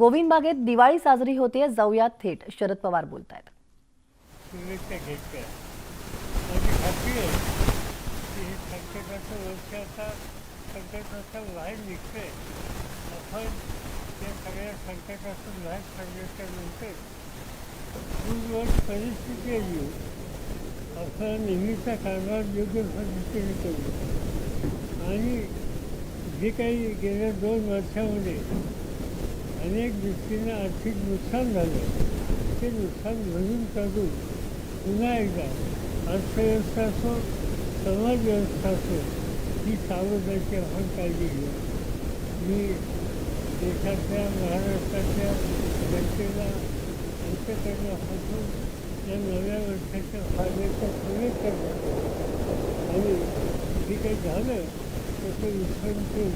गोविंद बागेत दिवाळी साजरी होते जाऊयात थेट. शरद पवार बोलत आहेत आपण सगळ्या परिस्थिती येऊ आपला नेहमीचा कारभार योग्य पद्धतीने करू आणि जे काही गेल्या दोन वर्षामध्ये अनेक दृष्टीने आर्थिक नुकसान झालं. ते नुकसान भरून काढून पुन्हा एकदा अर्थव्यवस्था असो समाज व्यवस्था असो ही सावधानाची आपण काळजी घेऊ मी देशातल्या महाराष्ट्राच्या जनतेला अंतकरणापासून या नव्या वर्षाच्या फायद्याचा प्रवेश करतो आणि जे काही झालं त्याचं विस्मरण ठेवून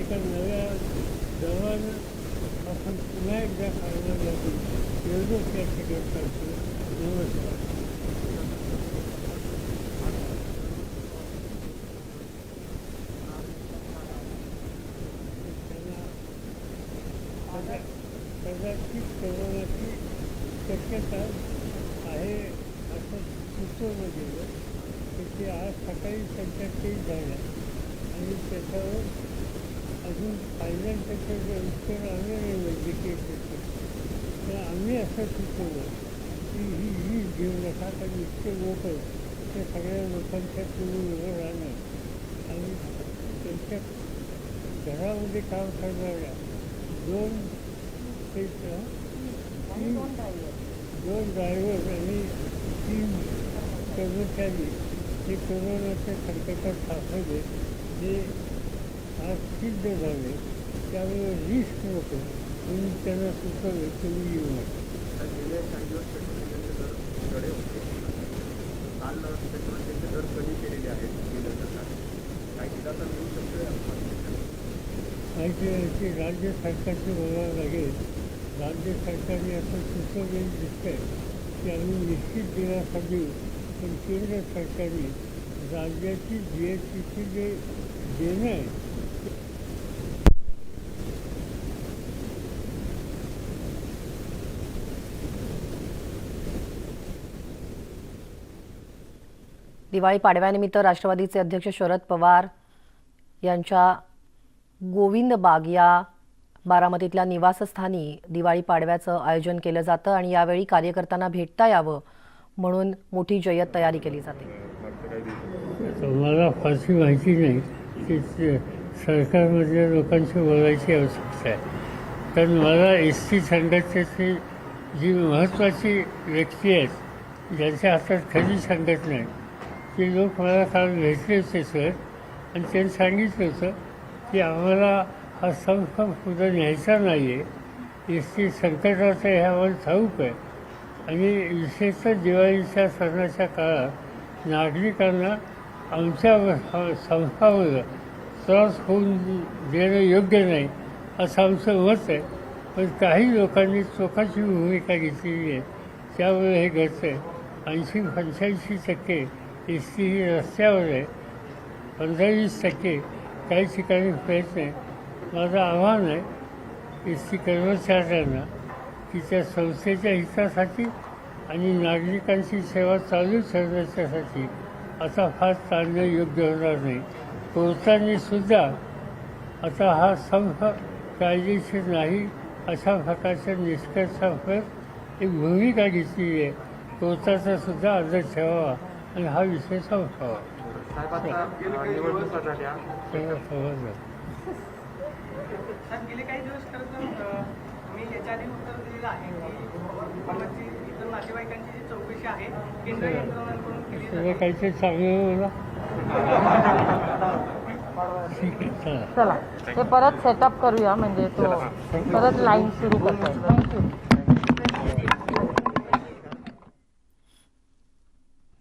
एका नव्या दवानं आपण पुन्हा एकदा काढणार लागू एवढंच या ठिकाणी सांगतो नमस्कार त्यांना कदाचित कोरोनाची शक्यता आहे असं सुचवलं गेलं की आज सकाळी त्यांच्या टेस्ट झाल्या आणि त्याच्यावर अजून त्याचं जे उत्तर आलं नाही वैद्यकीय तर आम्ही असं सुचवलं की ही ही घेऊ नका कारण इतके लोक आहेत ते सगळ्या लोकांच्या पुढे उभं राहणं आणि त्यांच्या घरामध्ये काम करणाऱ्या दोन ते दोन ड्रायव्हर आणि तीन कर्मचारी हे कोरोनाच्या संकटात सापडले. हे आज सिद्ध झाले त्यामुळे रिस्क नको म्हणून त्यांना सुचवलं तुम्ही येऊ नका. गेले काही दिवस पेट्रोल डिझेलचे दर चढे होते. काल पेट्रोल डिझेलचे दर कमी केलेले आहेत केंद्र काही दिलासा मिळू शकतो राज्य सरकारचे बघावं लागेल. राज्य सरकारने असं सुचवलेलं दिसतंय की आम्ही निश्चित दिलासा देऊ पण केंद्र सरकारने राज्याची जी एस टीची जे देणं आहे दिवाळी पाडव्यानिमित्त राष्ट्रवादीचे अध्यक्ष शरद पवार यांच्या गोविंद बाग या बारामतीतल्या निवासस्थानी दिवाळी पाडव्याचं आयोजन केलं जातं आणि यावेळी कार्यकर्त्यांना भेटता यावं म्हणून मोठी जय्यत तयारी केली जाते. मला फारशी माहिती नाही की सरकारमधल्या लोकांशी बोलायची आवश्यकता आहे. कारण मला एस टी संघटनेची जी महत्त्वाची व्यक्ती आहेत ज्यांच्या हातात खरी संघटना आहे ते लोक मला काल भेटले होते सर. आणि त्यांनी सांगितलं होतं की आम्हाला हा संस्था कुठं न्यायचा नाही आहे एस टी संकटाचं हे आम्हाला ठाऊक आहे. आणि विशेषतः दिवाळीच्या सणाच्या काळात नागरिकांना आमच्या संस्थावर त्रास होऊन देणं योग्य नाही असं आमचं मत आहे. पण काही लोकांनी चोखाची भूमिका घेतलेली आहे. त्यामुळे हे घडतं आहे ऐंशी पंच्याऐंशी टक्के एस टी ही रस्त्यावर आहे पंधरा वीस टक्के काही ठिकाणी प्रयत्न आहे माझं आव्हान आहे एस टी कर्मचाऱ्यांना की त्या संस्थेच्या हितासाठी आणि नागरिकांची सेवा चालू ठेवण्याच्यासाठी आता फार ताणणं योग्य होणार नाही. कोर्टाने सुद्धा आता हा संप कायदेशीर नाही अशा प्रकारच्या निष्कर्षावर एक भूमिका घेतलेली आहे. कोर्टाचा सुद्धा आदर ठेवावा. आणि हा विषय संपवावा साहेब आता अ, निवडणुका झाल्या सगळं समजलं. साहेब गेले काही दिवस खरं तर अ, मी याच्या आधी उत्तर दिलेलं आहे की बाबाची इतर नातेवाईकांची जी चौकशी आहे केंद्र यंत्रणांकडून केली सगळं जाते काहीतरी चांगलं बोला ठीक आहे चला चला ते परत सेटअप करूया म्हणजे तो परत लाईन सुरू करता थँक्यू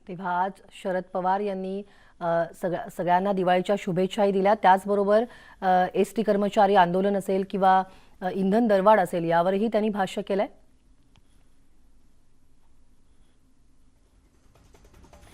तेव्हा आज शरद पवार यांनी सगळ्या सगळ्यांना दिवाळीच्या शुभेच्छाही दिल्या. त्याचबरोबर एस टी कर्मचारी आंदोलन असेल किंवा इंधन दरवाढ असेल यावरही त्यांनी भाष्य केलंय.